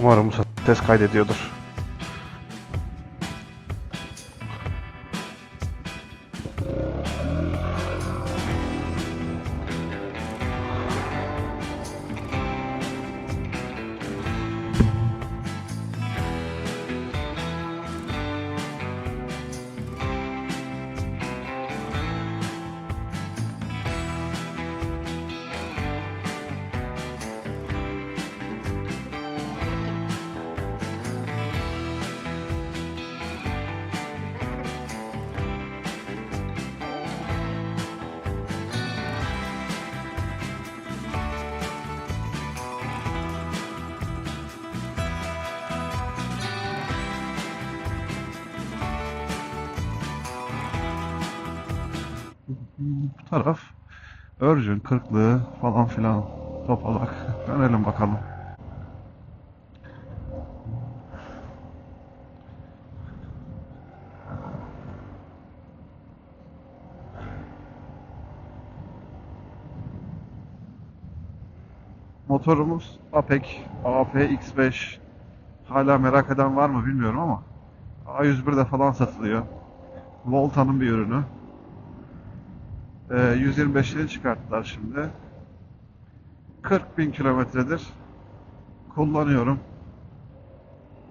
Umarım bu ses kaydediyordur. Bu taraf Örcün, Kırklığı falan filan topalak. Dönelim bakalım. Motorumuz Apek APX5 hala merak eden var mı bilmiyorum ama A101'de falan satılıyor. Volta'nın bir ürünü. 125'ini çıkarttılar şimdi. 40 bin kilometredir kullanıyorum.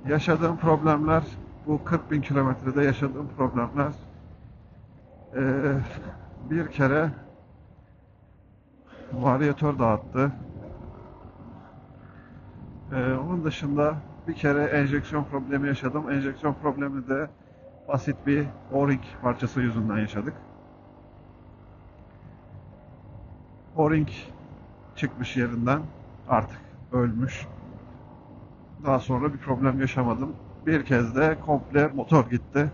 Yaşadığım problemler, bu 40 bin kilometrede yaşadığım problemler ee, bir kere varyatör dağıttı. Ee, onun dışında bir kere enjeksiyon problemi yaşadım. Enjeksiyon problemi de basit bir O-ring parçası yüzünden yaşadık. O-ring çıkmış yerinden artık ölmüş. Daha sonra bir problem yaşamadım. Bir kez de komple motor gitti.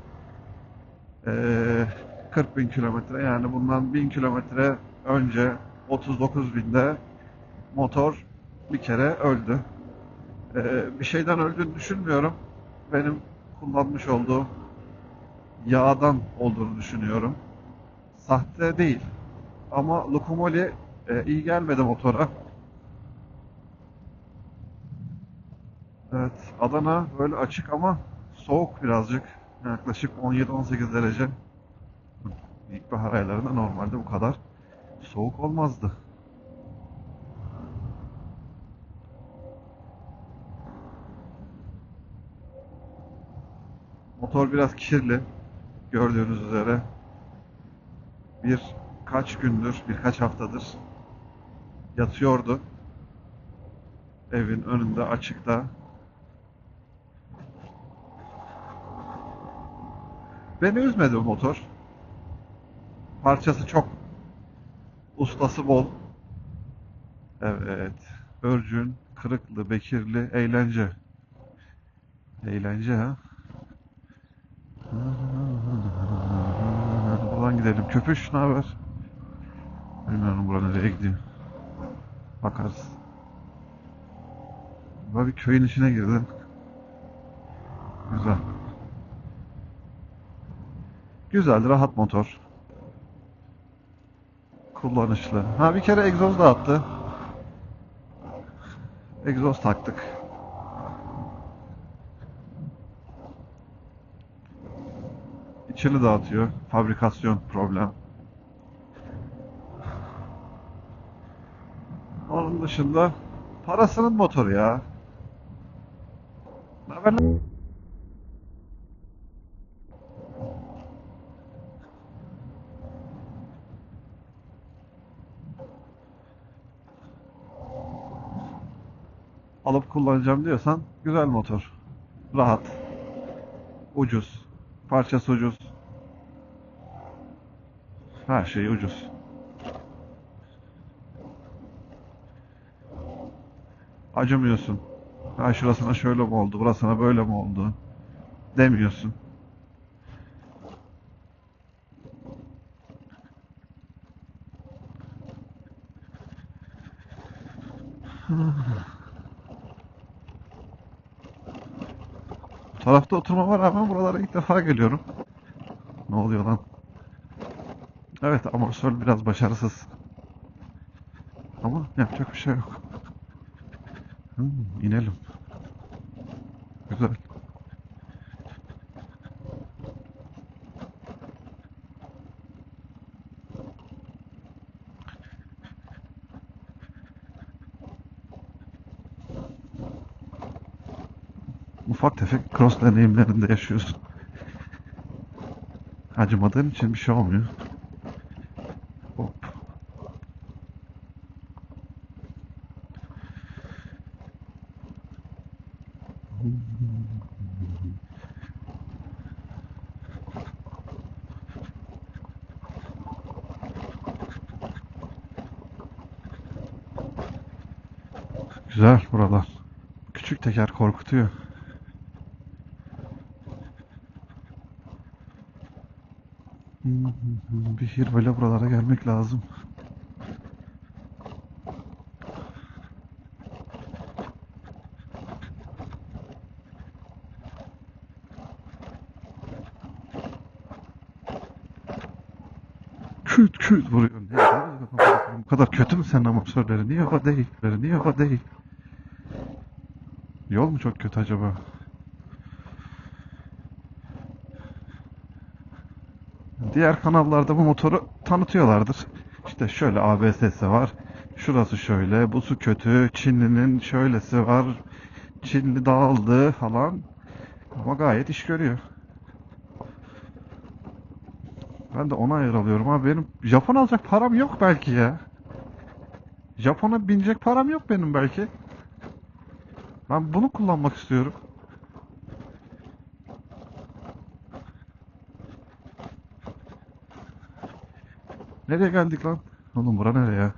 Ee, 40 bin kilometre yani bundan 1000 kilometre önce 39 binde motor bir kere öldü. Ee, bir şeyden öldüğünü düşünmüyorum. Benim kullanmış olduğum yağdan olduğunu düşünüyorum. Sahte değil. Ama Lokomoli e, iyi gelmedi motora. Evet, Adana böyle açık ama soğuk birazcık. Yaklaşık 17-18 derece. İlkbahar aylarında normalde bu kadar soğuk olmazdı. Motor biraz kirli. Gördüğünüz üzere. Bir kaç gündür, birkaç haftadır yatıyordu. Evin önünde açıkta. Beni üzmedi bu motor. Parçası çok. Ustası bol. Evet. Örcün, Kırıklı, Bekirli, Eğlence. Eğlence ha. Buradan gidelim. Köpüş ne haber? Bilmiyorum bura nereye gidiyor. Bakarız. Böyle bir köyün içine girdim. Güzel. Güzel, rahat motor. Kullanışlı. Ha bir kere egzoz da attı. Egzoz taktık. İçini dağıtıyor. Fabrikasyon problem. Onun dışında parasının motoru ya. Ne haber lan? Alıp kullanacağım diyorsan güzel motor. Rahat. Ucuz. Parçası ucuz. Her şey ucuz. Acımıyorsun. Ha şurasına şöyle mi oldu, burasına böyle mi oldu demiyorsun. Bu tarafta oturmama rağmen buralara ilk defa geliyorum. Ne oluyor lan? Evet amortisör biraz başarısız. Ama yapacak bir şey yok. Hmm, inelim. Güzel. Ufak tefek cross deneyimlerinde yaşıyorsun. Acımadığın için bir şey olmuyor. Güzel buralar. Küçük teker korkutuyor. Bir hirveyle buralara gelmek lazım. Küt küt vuruyor. Bu kadar kötü mü senin amatörleri? Niye o değil? Niye o değil? Yol mu çok kötü acaba? Diğer kanallarda bu motoru tanıtıyorlardır. İşte şöyle ABS'si var. Şurası şöyle. Bu su kötü. Çinli'nin şöylesi var. Çinli dağıldı falan. Ama gayet iş görüyor. Ben de ona ayır alıyorum abi. Benim Japon alacak param yok belki ya. Japon'a binecek param yok benim belki. Ben bunu kullanmak istiyorum. Nereye geldik lan? Oğlum bura nereye ya?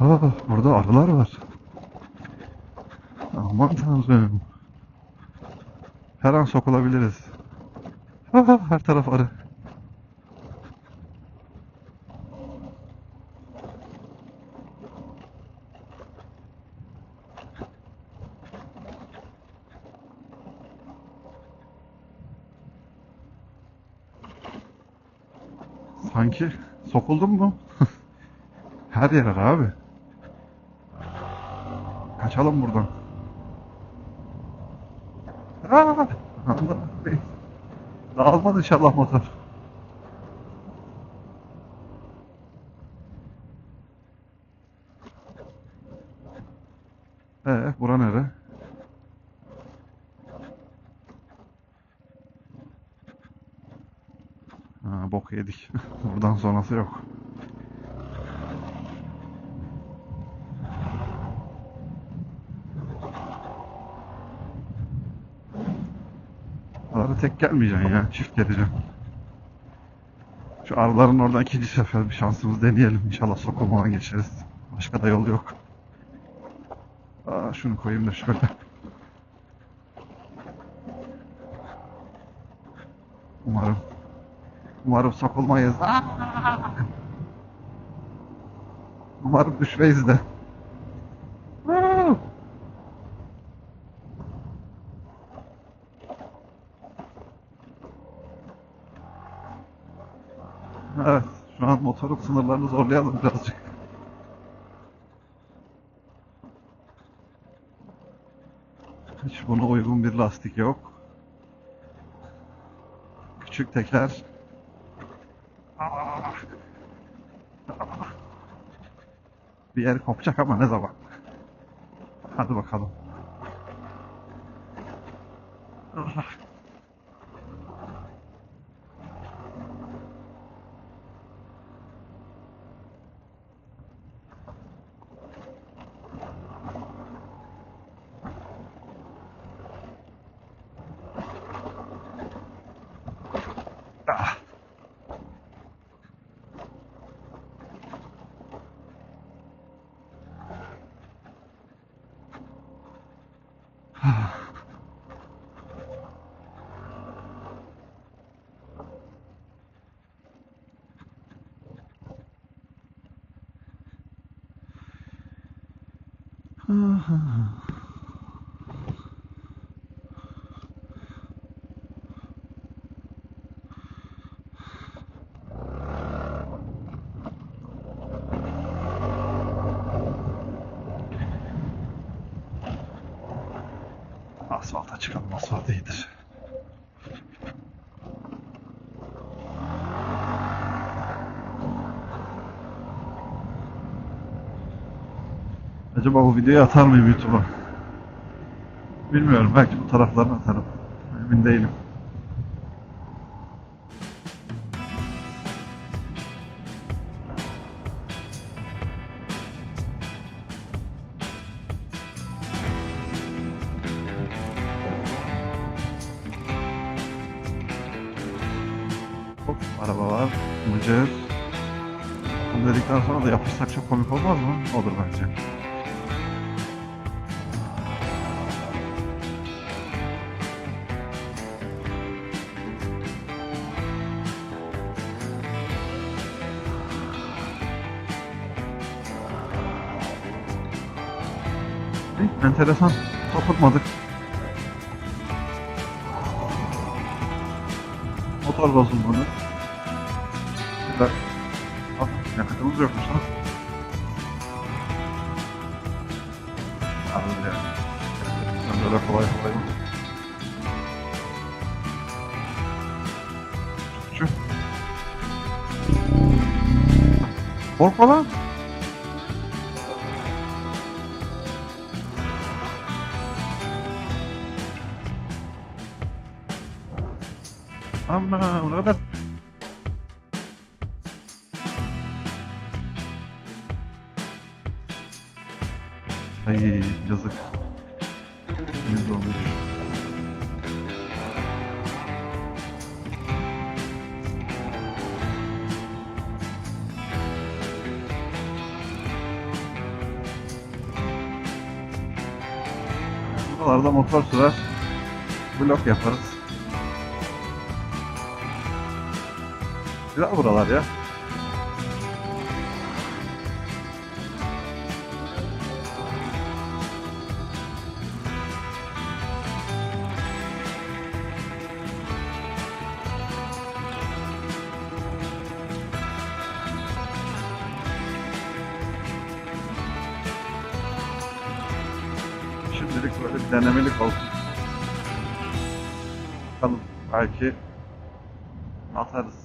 Aa, burada arılar var. Aman tanrım. Her an sokulabiliriz. Her taraf arı. Sanki sokuldum mu? Her yer abi. Kaçalım buradan. Aa. Dağılmadı inşallah motor. Ee, bura nere? Ha, bok yedik. Buradan sonrası yok. Tek gelmeyeceksin ya. Çift geleceksin. Şu arıların oradan ikinci sefer bir şansımız deneyelim. İnşallah sokulmadan geçeriz. Başka da yol yok. Aa, şunu koyayım da şöyle. Umarım. Umarım sokulmayız. Umarım düşmeyiz de. Aa! Evet, motorun sınırlarını zorlayalım birazcık. Hiç buna uygun bir lastik yok. Küçük teker. Bir yer kopacak ama ne zaman? Hadi bakalım. Ah. Asfalta çıkalım. Asfalt iyidir. Acaba bu videoyu atar mıyım YouTube'a? Bilmiyorum. Belki bu taraflarını atarım. Emin değilim. Da yapışsak çok komik olmaz mı? Olur bence. İyi, Enteresan. Sapıtmadık. Motor bozulmadı. Güzel. Yakıtımız yokmuş lan. Ben böyle kolay kolay mı? Şu. Korkma lan. Ama ne kadar Ay yazık. Yüz olmuş. Buralarda motor sürer. Blok yaparız. Güzel buralar ya. Şimdilik böyle bir denemelik olsun. Bakalım belki atarız.